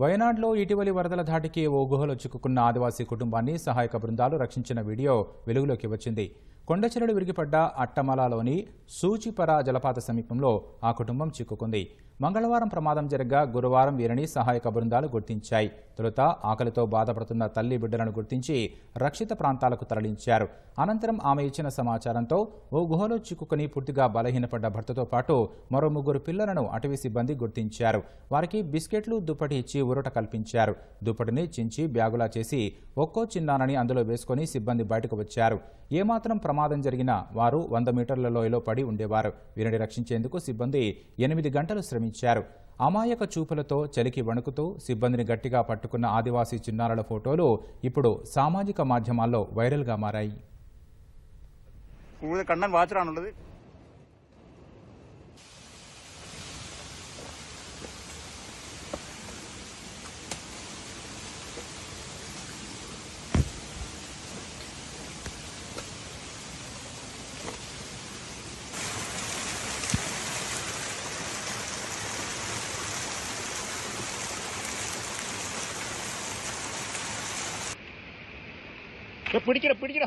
వయనాడ్లో ఇటీవలి వరదల ధాటికి ఓ గుహలో చిక్కుకున్న ఆదివాసీ కుటుంబాన్ని సహాయక బృందాలు రక్షించిన వీడియో వెలుగులోకి వచ్చింది. కొండచెరలు విరిగిపడ్డ అట్టమలాలోని సూచిపర జలపాత సమీపంలో ఆ కుటుంబం చిక్కుకుంది. మంగళవారం ప్రమాదం జరగ్గా గురువారం వీరిని సహాయక బృందాలు గుర్తించాయి. తొలుత ఆకలితో బాధపడుతున్న తల్లి బిడ్డలను గుర్తించి రక్షిత ప్రాంతాలకు తరలించారు. అనంతరం ఆమె ఇచ్చిన సమాచారంతో ఓ గుహలో చిక్కుకుని పూర్తిగా బలహీనపడ్డ భర్తతో పాటు మరో ముగ్గురు పిల్లలను అటవీ సిబ్బంది గుర్తించారు. వారికి బిస్కెట్లు దుప్పటి ఇచ్చి ఊరట కల్పించారు. దుప్పటిని చించి బ్యాగులా చేసి ఒక్కో చిన్నానని అందులో వేసుకొని సిబ్బంది బయటకు వచ్చారు. ఏమాత్రం ప్రమాదం జరిగినా వారు వంద మీటర్ల లోయలో పడి ఉండేవారు. వీరిని రక్షించేందుకు సిబ్బంది ఎనిమిది గంటలు శ్రమించారు. అమాయక చూపులతో చలికి వణుకుతూ సిబ్బందిని గట్టిగా పట్టుకున్న ఆదివాసీ చిన్నారుల ఫోటోలు ఇప్పుడు సామాజిక మాధ్యమాల్లో వైరల్గా మారాయి. பிடிக்கிற பிடிக்கிற